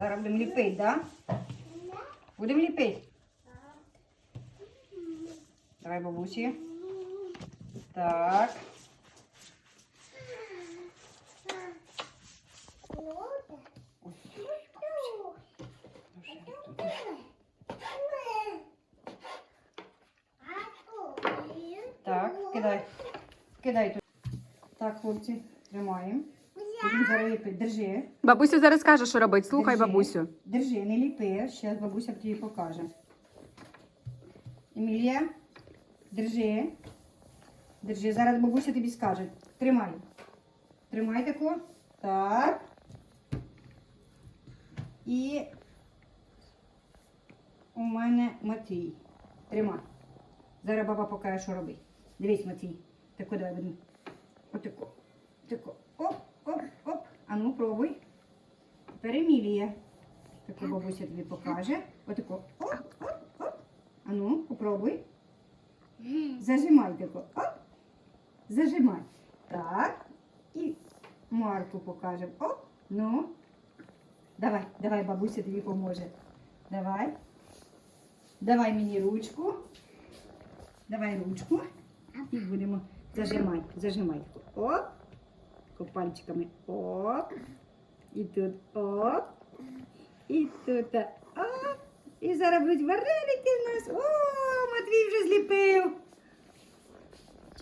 Зараз будемо ліпити, так? Да? Будемо ліпити. Давай, бабусі. Так. Так, кидай. Кидай тут. Так, хлопці, тримаємо. Будемо зараз ліпити. Держи. Бабуся зараз каже, що робить. Слухай Держи. бабусю. Держи, не ліпи. Зараз бабуся тобі покаже. Емілія, держи. Держи. Зараз бабуся тобі скаже. Тримай. Тримай тако. Так. І у мене Матвій. Тримай. Зараз баба покаже, що робить. Дивись, Матвій. Тако давай будемо. Отако. Тако. Оп, оп, оп. А ну, пробуй. Тепер Емілія. Таке бабуся тобі покаже. Отако. Оп, оп, оп. А ну, попробуй. Зажимай тако. Оп. Зажимай. Так. І Марку покажемо. Оп. Ну. Давай, давай, бабуся тобі поможе. Давай. Давай мені ручку. Давай ручку. І будемо зажимати. Зажимай. Оп. Тако Пальчиками. Оп. І тут оп. І тут оп. І зараз будуть вареники в нас. О, Матвій вже зліпив.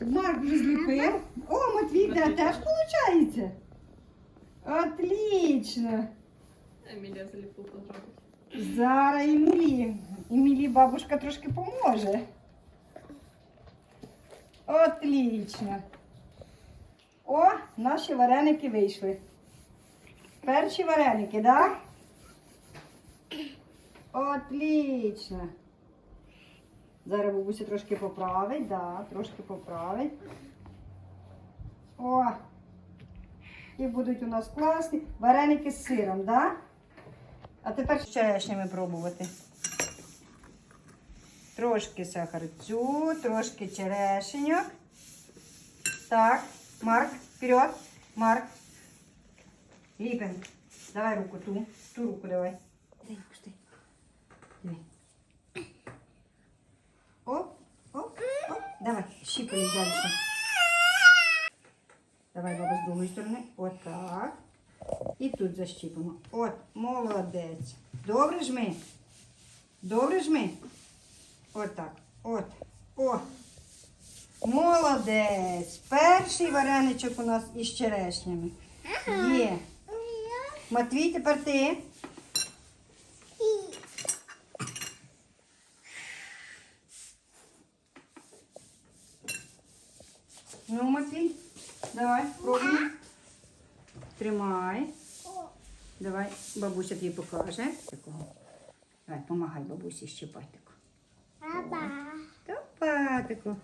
Марк вже зліпив. О, Матвій да, теж виходить. Отлично. Емілія заліпилка зробить. Зараз Емілі. Емілі бабушка трошки поможе. Отлично. О, наші вареники вийшли. Перші вареники, так? Да? Отлично. Зараз бабуся трошки поправить, да, трошки поправить. О! І будуть у нас класні вареники з сиром, да? А тепер з черешнями пробувати. Трошки сахарцю, трошки черешеньок. Так, Марк, вперед. Марк. Ліпен. Давай руку ту. Ту руку давай. Дай, пусти. Давай. Оп, оп, оп. Давай, щипай дальше. Давай, баба, з другої сторони. Отак. І тут защіпимо. От, молодець. Добре жми. Добре жми. Отак. От. О. Молодець. Перший вареничок у нас із черешнями. Є. Матвій, тепер ти. Ну, Матвій, давай, пробуй. Тримай. Давай, бабуся тобі покаже. Такого. Давай, помагай бабусі щипати таку. Папа. Опа, таку.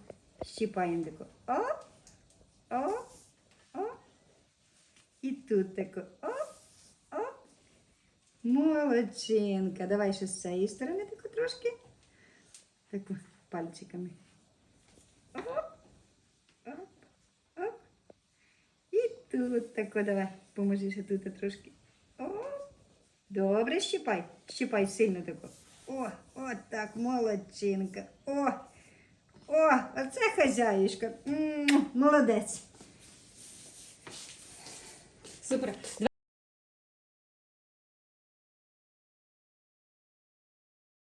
Щипаємо таку. Оп, оп, оп. І тут таку. Оп, оп. Молодчинка. Давай ще з цієї сторони таку трошки. Таку пальчиками. Оп, оп, оп. І тут тако давай. Поможи ще тут трошки. О, добре, щипай. Щипай сильно тако. О, от так, молодчинка. О, о, оце хазяюшка. М, Молодець. Супер.